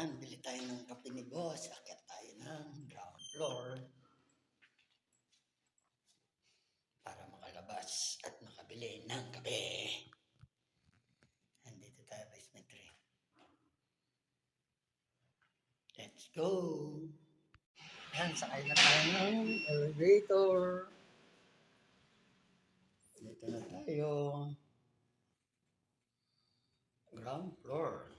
Yan, bili tayo ng kape ni boss. Akit tayo ng ground floor. Para makalabas at makabili ng kape. Andito tayo, basement 3. Let's go! Yan, sakay na tayo ng elevator. Dito na tayo. Ground floor.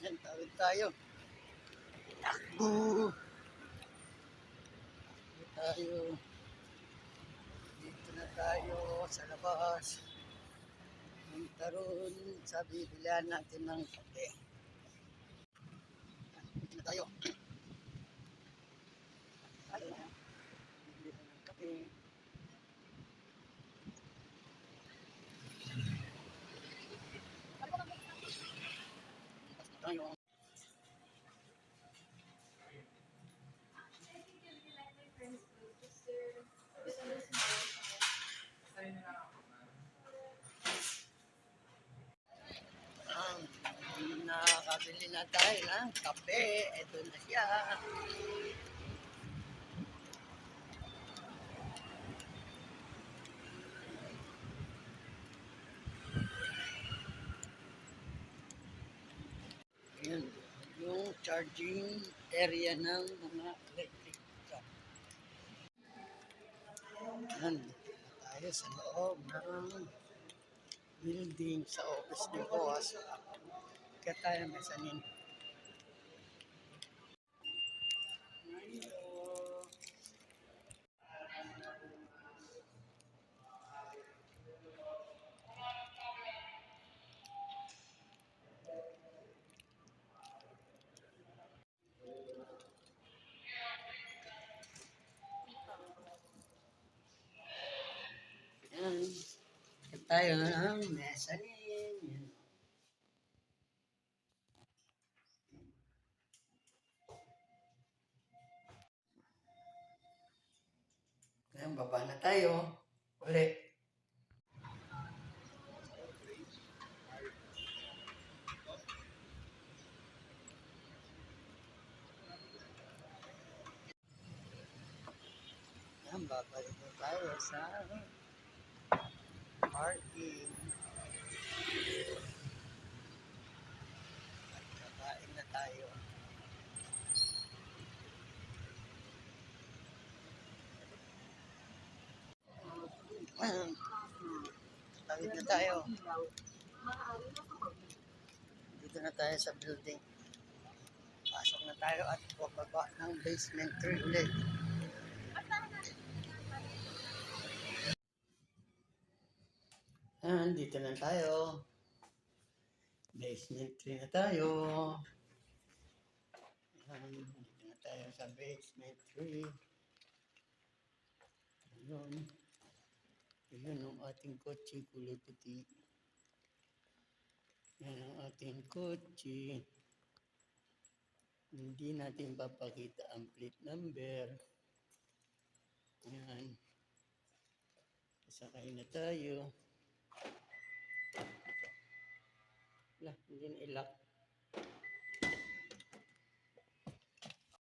Yan, tawid tayo. Takbo! Takbo tayo. Dito na tayo sa labas. Punta ron sa bibilihan natin ng kape. Dito na tayo. Tayo na. Bibili na ng kape. Tayo. Ah, nakakabili na tayo ng kape. Ito na siya. Ayan, yung charging area ng mga electric truck. Ayan, tayo sa loob ng building sa office ni boss. Kaya tayo mesanin. Ayan. Kaya tayo ng mesanin. Ayan, baba na tayo. Uli. Ayan, babalik na tayo sa parking. At kakain na tayo. Ayan. Tawid na tayo. Dito na tayo sa building. Pasok na tayo at bababa ng basement 3 ulit. Ayan, dito na tayo. Basement 3 na tayo. Ayan, dito na tayo sa basement 3. Ayun. Ayun ang ating kotse kulay puti. Yan ang ating kotse. Hindi natin papakita ang plate number. Yan. Sakay na tayo. Wala, hindi na ilock.